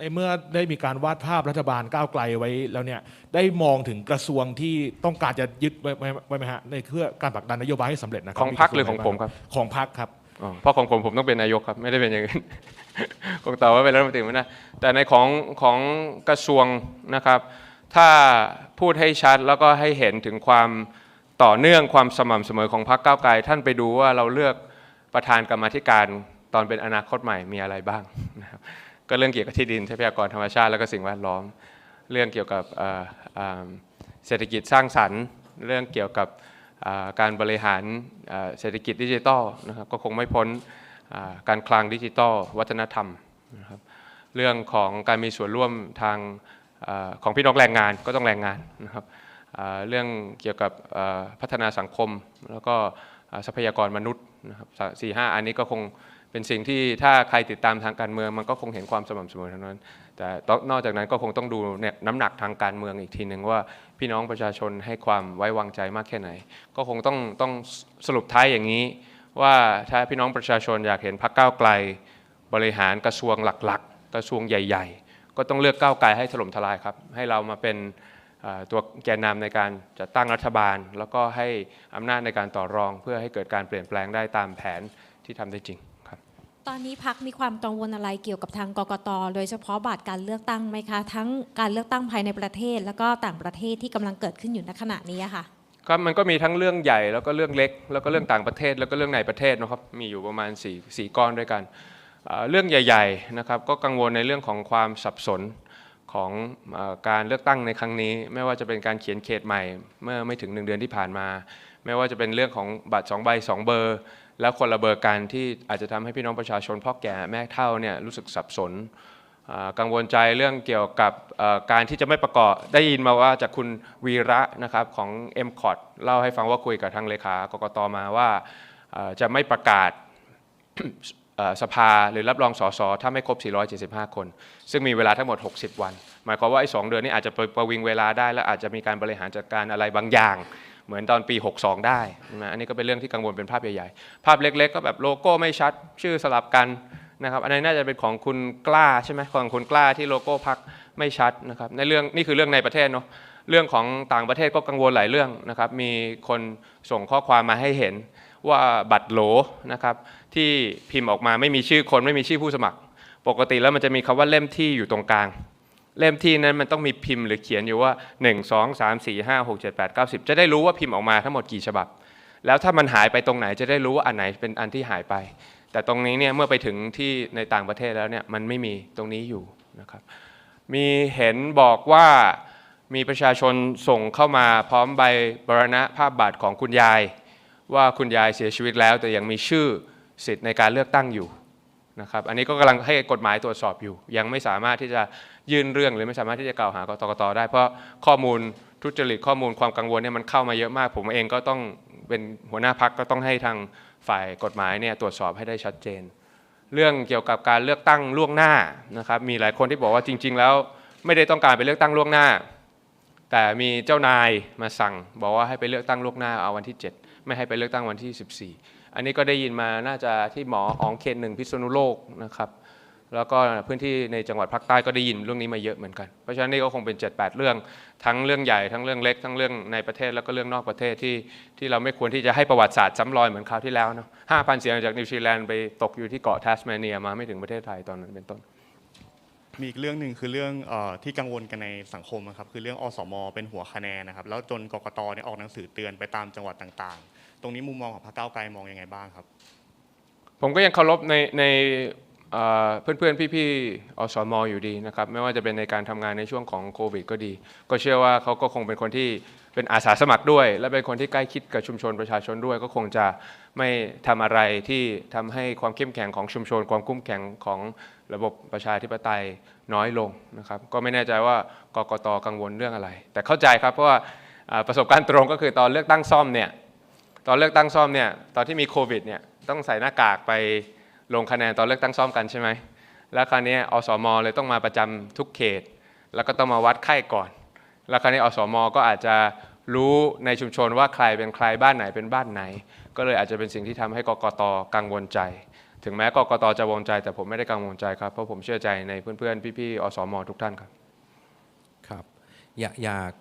ในเมื่อได้มีการวาดภาพรัฐบาลก้าวไกลไว้แล้วเนี่ยได้มองถึงกระทรวงที่ต้องการจะยึดไว้ไว้ไว้ไหมฮะในเพื่อการผลักดันนโยบายให้สำเร็จนะครัของพรรคหรือของผมครับของพรรคครับอ๋อเพราะของผมผมต้องเป็นนายกครับไม่ได้เป็นอย่างอื่นคงตอบว่าเป็นรัฐมนตรีไม่ได้แต่ในของของกระทรวงนะครับ ถ้าพูดให้ชัดแล้วก็ให้เห็นถึงความต่อเนื่องความสม่ำเสมอของพรรคก้าวไกลท่านไปดูว่าเราเลือกประธานกรรมาธิการตอนเป็นอนาคตใหม่มีอะไรบ้างนะครับ ก็เรื่องเกี่ยวกับที่ดินทรัพยากรธรรมชาติ แล้วก็สิ่งแวดล้อม เรื่องเกี่ยวกับเศรษฐกิจสร้างสรรค์ เรื่องเกี่ยวกับการบริหารเศรษฐกิจดิจิทัลนะครับก็คงไม่พ้นการคลังดิจิทัลวัฒนธรรมนะครับเรื่องของการมีส่วนร่วมทางอของพี่น้องแรงงานก็ต้องแรงงานนะครับเรื่องเกี่ยวกับพัฒนาสังคม แล้วก็ทรัพยากรมนุษย์นะครับสี่ห้าอันนี้ก็คง เป็นสิ่งที่ถ้าใครติดตามทางการเมือง มันก็คงเห็นความสม่ำเสมอทั้งนั้น แต่นอกจากนั้นก็คงต้องดูเนี่ยน้ำหนักทางการเมืองอีกทีหนึ่งว่าพี่น้องประชาชนให้ความไว้วางใจมากแค่ไหน ก็คงต้องต้องสรุปท้ายอย่างนี้ ว่าถ้าพี่น้องประชาชนอยากเห็นพรรคก้าวไกล บริหารกระทรวงหลักๆ กระทรวงใหญ่ ๆ ก็ต้องเลือกก้าวไกลให้ถล่มทลายครับ ให้เรามาเป็นตัวแกนนำในการจัดตั้งรัฐบาล แล้วก็ให้อำนาจในการต่อรอง เพื่อให้เกิดการเปลี่ยนแปลงได้ตามแผนที่ทำได้จริง ตอนนี้พักมีความกังวลอะไรเกี่ยวกับทางกกต โดยเฉพาะบัตรการเลือกตั้งไหมคะ ทั้งการเลือกตั้งภายในประเทศ แล้วก็ต่างประเทศที่กำลังเกิดขึ้นอยู่ณขณะนี้อะค่ะก็มันก็มีทั้งเรื่องใหญ่แล้วก็เรื่องเล็ก แล้วก็เรื่องต่างประเทศแล้วก็เรื่องในประเทศนะครับมีอยู่ประมาณ4 4ก้อนด้วยกัน เรื่องใหญ่ๆนะครับก็กังวลในเรื่องของความสับสนของการเลือกตั้งในครั้งนี้ ไม่ว่าจะเป็นการเขียนเขตใหม่ เมื่อไม่ถึง 1 เดือนที่ผ่านมา ไม่ว่าจะเป็นเรื่องของบัตร2ใบ2เบอร์ แล้วคนละเบอร์กันที่อาจจะทำให้พี่น้องประชาชนพ่อแก่แม่เฒ่าเนี่ยรู้สึกสับสนกังวลใจเรื่องเกี่ยวกับการที่จะไม่ประกอบได้ยินมาว่าจากคุณวีระนะครับของ m c o t เล่าให้ฟังว่าคุยกับทางเลขากกตมาว่าจะไม่ประกาศสภาหรือรับรองสสถ้าไม่ครบ 475 คน ซึ่งมีเวลาทั้งหมด 60 วัน หมายความว่าไอ้สองเดือนนี้อาจจะประวิงเวลาได้ และอาจจะมีการบริหารจัดการอะไรบางอย่าง เหมือนตอนปี 62 ได้นะอันนี้ก็เป็นเรื่องที่กังวลเป็นภาพใหญ่ๆ ภาพเล็กๆ ก็แบบโลโก้ไม่ชัดชื่อสลับกันนะครับอันนี้น่าจะเป็นของคุณกล้าใช่ไหมของคุณกล้าที่โลโก้พักไม่ชัดนะครับในเรื่องนี่คือเรื่องในประเทศเนาะเรื่องของต่างประเทศก็กังวลหลายเรื่องนะครับมีคนส่งข้อความมาให้เห็นว่าบัตรโหลนะครับที่พิมพ์ออกมาไม่มีชื่อคนไม่มีชื่อผู้สมัคร ปกติแล้วมันจะมีคำว่าเล่มที่อยู่ตรงกลาง เล่มที่นั้นมันต้องมีพิมพ์หรือเขียนอยู่ว่า 1 2 3 4 5 6 7 8 9 10 จะได้รู้ว่าพิมพ์ออกมาทั้งหมดกี่ฉบับ แล้วถ้ามันหายไปตรงไหนจะได้รู้ว่าอันไหนเป็นอันที่หายไป แต่ตรงนี้เนี่ยเมื่อไปถึงที่ในต่างประเทศแล้วเนี่ยมันไม่มีตรงนี้อยู่นะครับมีเห็นบอกว่ามีประชาชนส่งเข้ามาพร้อมใบบรณะภาพบาทของคุณยาย ว่าคุณยายเสียชีวิตแล้ว แต่ยังมีชื่อสิทธิ์ในการเลือกตั้งอยู่นะครับอันนี้ก็กำลังให้กฎหมายตรวจสอบอยู่ ยังไม่สามารถที่จะ ยื่นเรื่องหรือไม่สามารถที่จะกล่าวหากตกตได้เพราะข้อมูลทุจริตข้อมูลความกังวลเนี่ยมันเข้ามาเยอะมาก ผมเองก็ต้องเป็นหัวหน้าพักก็ต้องให้ทางฝ่ายกฎหมายเนี่ยตรวจสอบให้ได้ชัดเจน เรื่องเกี่ยวกับการเลือกตั้งล่วงหน้านะครับมีหลายคนที่บอกว่าจริง ๆ แล้วไม่ได้ต้องการไปเลือกตั้งล่วงหน้า แต่มีเจ้านายมาสั่ง บอกว่าให้ไปเลือกตั้งล่วงหน้าเอาวันที่ 7 ไม่ให้ไปเลือกตั้งวันที่ 14 อันนี้ก็ได้ยินมาน่าจะที่หมออองเขตหนึ่งพิษณุโลกนะครับ แล้วก็พื้นที่ในจังหวัดภาคใต้ก็ได้ยินเรื่องนี้มาเยอะเหมือนกัน เพราะฉะนั้นนี่ก็คงเป็น 7-8 เรื่อง ทั้งเรื่องใหญ่ทั้งเรื่องเล็ก ทั้งเรื่องในประเทศแล้วก็เรื่องนอกประเทศที่ที่เราไม่ควรที่จะให้ประวัติศาสตร์ซ้ำรอยเหมือนคราวที่แล้วเนาะ5,000เสียงจากนิวซีแลนด์ไปตกอยู่ที่เกาะทัสเมเนียมาไม่ถึงประเทศไทยตอนนั้นเป็นต้น มีอีกเรื่องหนึ่งคือเรื่องเออที่กังวลกันในสังคมนะครับคือเรื่องอสม เป็นหัวคะแนนนะครับแล้วจนกกตเนี่ยออกหนังสือเตือนไปตามจังหวัดต่างๆ ตรงนี้มุมมองของพรรคก้าวไกลมองยังไงบ้างครับ ผมก็ยังเคารพในใน เพื่อนๆ พี่ๆ อสมอยู่ดีนะครับ ไม่ว่าจะเป็นในการทำงานในช่วงของโควิดก็ดี ก็เชื่อว่าเขาก็คงเป็นคนที่เป็นอาสาสมัครด้วย และเป็นคนที่ใกล้ชิดกับชุมชนประชาชนด้วย ก็คงจะไม่ทำอะไรที่ทำให้ความเข้มแข็งของชุมชน ความคุ้มแข็งของระบบประชาธิปไตยน้อยลงนะครับ ก็ไม่แน่ใจว่ากกตกังวลเรื่องอะไร แต่เข้าใจครับเพราะว่าประสบการณ์ตรงก็คือตอนเลือกตั้งซ่อมเนี่ยตอนเลือกตั้งซ่อมเนี่ยตอนที่มีโควิดเนี่ยต้องใส่หน้ากากไป ลงคะแนนตอนเลือกตั้งซ่อมกันใช่ไหมแล้วคราวนี้อสมเลยต้องมาประจำทุกเขต แล้วก็ต้องมาวัดไข้ก่อน แล้วคราวนี้อสมก็อาจจะรู้ในชุมชนว่าใครเป็นใครบ้านไหนเป็นบ้านไหน ก็เลยอาจจะเป็นสิ่งที่ทำให้กกตกังวลใจ ถึงแม้กกตจะกังวลใจ แต่ผมไม่ได้กังวลใจครับเพราะผมเชื่อใจในเพื่อนๆพี่ๆอสมทุกท่านครับครับอยากอยาก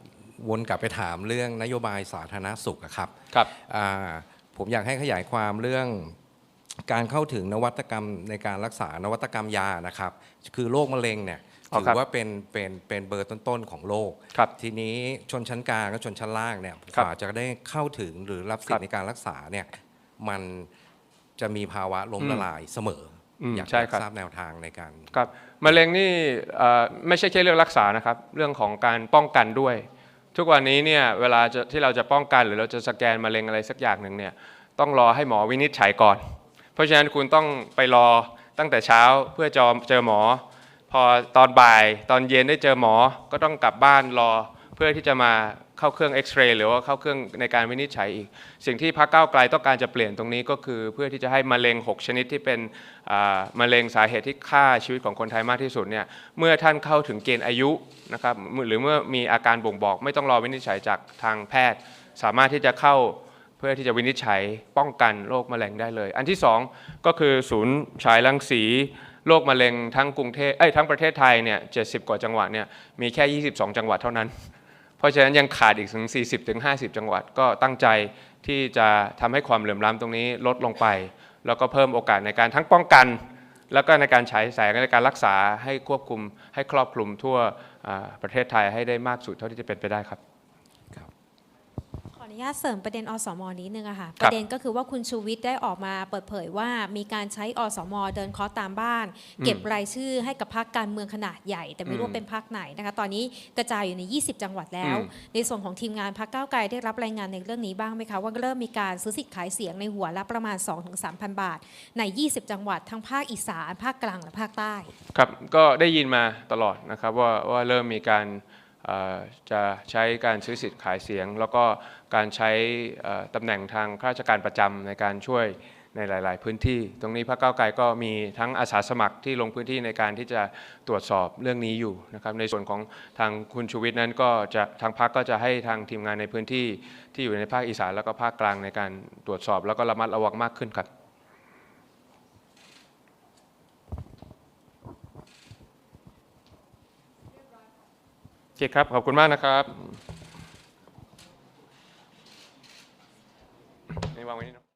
วนกลับไปถามเรื่องนโยบายสาธารณสุขอะครับครับอ่าผมอยากให้ขยายความเรื่อง การเข้าถึงนวัตกรรมในการรักษานวัตกรรมยานะครับ คือโรคมะเร็งเนี่ยอ๋อถือครับว่าเป็นเป็นเป็นเบอร์ต้นๆของโลก ครับทีนี้ชนชั้นกลางและชนชั้นล่างเนี่ยครักบว่าจะได้เข้าถึงหรือรับสิทครัธิ์บในการรักษาเนี่ยมันจะมีภาวะล้มอืมละลายเสมออมอยากใช่ครับ ทราบแนวทางในการ ครับมะเร็งนี่เอ่อไม่ใช่แค่เรื่องรักษานะครับ เรื่องของการป้องกันด้วย ทุกวันนี้เนี่ยเวลาจะที่เราจะป้องกันหรือเราจะสแกนมะเร็งอะไรสักอย่างหนึ่งเนี่ยต้องรอให้หมอวินิจฉัยก่อน เพราะฉะนั้นคุณต้องไปรอตั้งแต่เช้าเพื่อจอมเจอหมอ พอตอนบ่ายตอนเย็นได้เจอหมอ ก็ต้องกลับบ้านรอเพื่อที่จะมาเข้าเครื่องเอ็กซเรย์หรือว่าเข้าเครื่องในการวินิจฉัยอีก สิ่งที่พรรคก้าวไกลต้องการจะเปลี่ยนตรงนี้ก็คือ เพื่อที่จะให้มะเร็ง 6 ชนิดที่เป็นมะเร็งสาเหตุที่ฆ่าชีวิตของคนไทยมากที่สุดเนี่ยเมื่อท่านเข้าถึงเกณฑ์อายุนะครับหรือเมื่อมีอาการบ่งบอก ไม่ต้องรอวินิจฉัยจากทางแพทย์ สามารถที่จะเข้า พื่อที่จะวินิจฉัยป้องกันโรคมะเร็งได้เลย อันที่สองก็คือศูนย์ฉายรังสีโรคมะเร็งทั้งกรุงเทพเอ้ยทั้งประเทศไทยเนี่ย70กว่าจังหวัดเนี่ยมีแค่ 22 จังหวัดเท่านั้น เพราะฉะนั้นยังขาดอีกถึง 40ถึง50 จังหวัดก็ตั้งใจที่จะทำให้ความเหลื่อมล้ำตรงนี้ลดลงไป แล้วก็เพิ่มโอกาสในการทั้งป้องกัน แล้วก็ในการฉายแสงในการรักษาให้ควบคุมให้ครอบคลุมทั่วประเทศไทยให้ได้มากสุดเท่าที่จะเป็นไปได้ครับ ออนุญาตเสริมประเด็นอสมนิดนึงอะค่ะคปรับระเด็นก็คือว่าคุณชูวิทย์ได้ออกมาเปิดเผยว่ามีการใช้อสมเดินเคาะตามบ้าน เก็บรายชื่อให้กับพรรคการเมืองขนาดใหญ่ แต่ไม่รู้อืมว่าเป็นพรรคไหนนะคะ ตอนนี้กระจายอยู่ใน 20 จังหวัดแล้วอืมในส่วนของทีมงานพรรคก้าวไกลได้รับรายงานในเรื่องนี้บ้างไหมคะ ว่าเริ่มมีการซื้อสิทธิ์ขายเสียงในหัวละประมาณ 2-3,000 บาท ใน 20 จังหวัดทั้งภาคอีสานภาคกลางและภาคใต้ครับก็ได้ยินมาตลอดนะครับว่าว่าเริ่มมีการเอ่อจะใช้การซื้อสิทธิ์ขายเสียง แล้วก็ การใช้ตำแหน่งทางข้าราชการประจำในการช่วยในหลาย ๆ พื้นที่ ตรงนี้พรรคก้าไกลก็มีทั้งอาสาสมัครที่ลงพื้นที่ในการที่จะตรวจสอบเรื่องนี้อยู่นะครับในส่วนของทางคุณชูวิทย์นั้นก็จะทางพรรคก็จะให้ทางทีมงานในพื้นที่ที่อยู่ในภาคอีสานแล้วก็ภาคกลางในการตรวจสอบ แล้วก็ระมัดระวังมากขึ้นครับโอเคครับขอบคุณมากนะครับ Iván Merino.